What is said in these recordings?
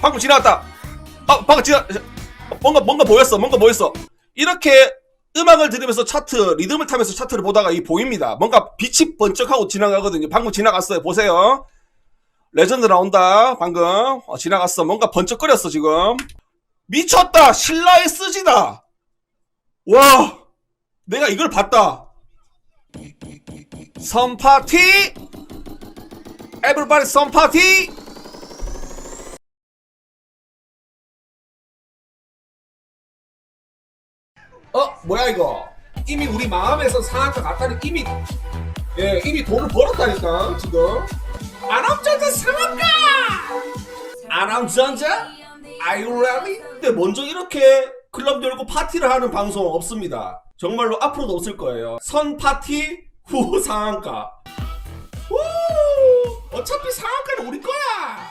방금 지나갔다. 아, 방금 지나, 뭔가, 뭔가 보였어. 뭔가 보였어. 이렇게 음악을 들으면서 차트, 리듬을 타면서 차트를 보다가 이 보입니다. 뭔가 빛이 번쩍하고 지나가거든요. 방금 지나갔어요. 보세요. 레전드 나온다. 방금. 어, 지나갔어. 뭔가 번쩍거렸어, 지금. 미쳤다! 신라의 쓰지다! 와! 내가 이걸 봤다. 선파티! 에브리바디 선파티! 어? 뭐야 이거? 이미 우리 마음에서 상한가 갔다니 이미 예 이미 돈을 벌었다니까 지금. 아람전자 상한가? 아람전자? Are you ready? 근데 먼저 이렇게 클럽 열고 파티를 하는 방송 없습니다. 정말로 앞으로도 없을 거예요. 선 파티 후 상한가. 후 어차피 상한가는 우리 거야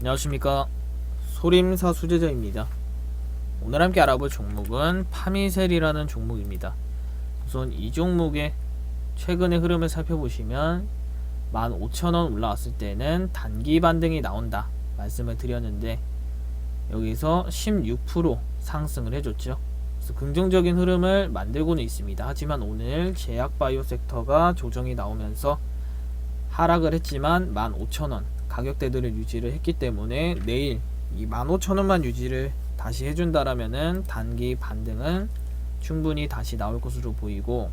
안녕하십니까. 소림사 수제자입니다. 오늘 함께 알아볼 종목은 파미셀이라는 종목입니다. 우선 이 종목의 최근의 흐름을 살펴보시면 15,000원 올라왔을 때는 단기 반등이 나온다 말씀을 드렸는데 여기서 16% 상승을 해줬죠. 그래서 긍정적인 흐름을 만들고는 있습니다. 하지만 오늘 제약바이오 섹터가 조정이 나오면서 하락을 했지만 15,000원 가격대들을 유지를 했기 때문에 내일 이 15,000원만 유지를 다시 해준다라면은 단기 반등은 충분히 다시 나올 것으로 보이고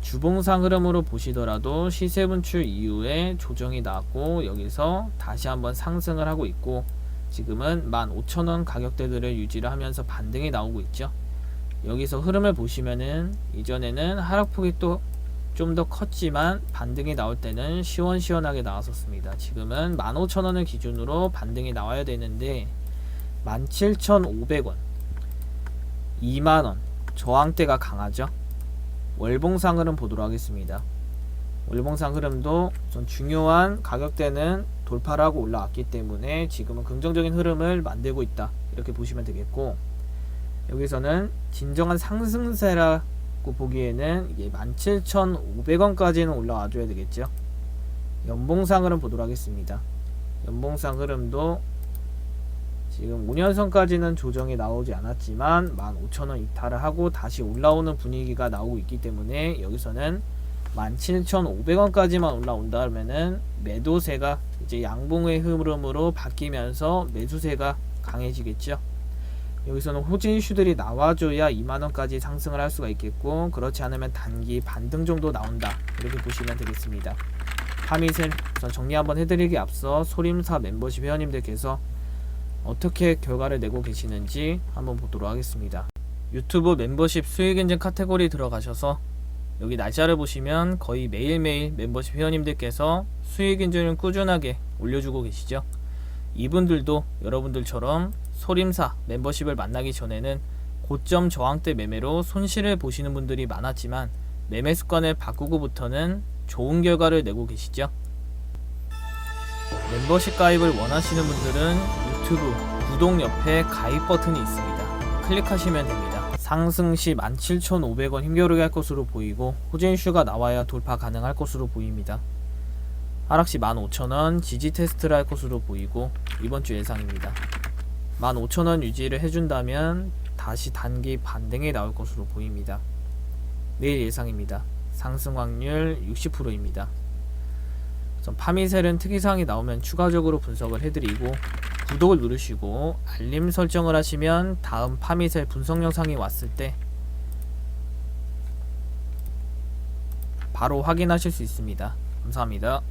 주봉상 흐름으로 보시더라도 시세 분출 이후에 조정이 나왔고 여기서 다시 한번 상승을 하고 있고 지금은 15,000원 가격대들을 유지를 하면서 반등이 나오고 있죠. 여기서 흐름을 보시면은 이전에는 하락폭이 또 좀 더 컸지만 반등이 나올 때는 시원시원하게 나왔었습니다. 지금은 15,000원을 기준으로 반등이 나와야 되는데 17,500원, 2만원 저항대가 강하죠. 월봉상 흐름 보도록 하겠습니다. 월봉상 흐름도 좀 중요한 가격대는 돌파를 하고 올라왔기 때문에 지금은 긍정적인 흐름을 만들고 있다. 이렇게 보시면 되겠고 여기서는 진정한 상승세라 고 보기에는 이게 17,500원까지는 올라와 줘야 되겠죠. 연봉상 흐름 보도록 하겠습니다. 연봉상 흐름도 지금 5년선까지는 조정이 나오지 않았지만 15,000원 이탈을 하고 다시 올라오는 분위기가 나오고 있기 때문에 여기서는 17,500원까지만 올라온다면은 매도세가 이제 양봉의 흐름으로 바뀌면서 매수세가 강해지겠죠. 여기서는 호진 이슈들이 나와줘야 2만원까지 상승을 할 수가 있겠고 그렇지 않으면 단기 반등 정도 나온다 이렇게 보시면 되겠습니다. 파미셀 우선 정리 한번 해드리기 앞서 소림사 멤버십 회원님들께서 어떻게 결과를 내고 계시는지 한번 보도록 하겠습니다. 유튜브 멤버십 수익 인증 카테고리 들어가셔서 여기 날짜를 보시면 거의 매일매일 멤버십 회원님들께서 수익 인증을 꾸준하게 올려주고 계시죠. 이분들도 여러분들처럼 소림사 멤버십을 만나기 전에는 고점 저항대 매매로 손실을 보시는 분들이 많았지만 매매 습관을 바꾸고부터는 좋은 결과를 내고 계시죠. 멤버십 가입을 원하시는 분들은 유튜브 구독 옆에 가입 버튼이 있습니다. 클릭하시면 됩니다. 상승 시 17,500원 힘겨루게 할 것으로 보이고 호진슈가 나와야 돌파 가능할 것으로 보입니다. 하락 시 15,000원 지지 테스트를 할 것으로 보이고 이번 주 예상입니다. 15,000원 유지를 해준다면 다시 단기 반등이 나올 것으로 보입니다. 내일 예상입니다. 상승 확률 60%입니다. 전 파미셀은 특이사항이 나오면 추가적으로 분석을 해드리고 구독을 누르시고 알림 설정을 하시면 다음 파미셀 분석 영상이 왔을 때 바로 확인하실 수 있습니다. 감사합니다.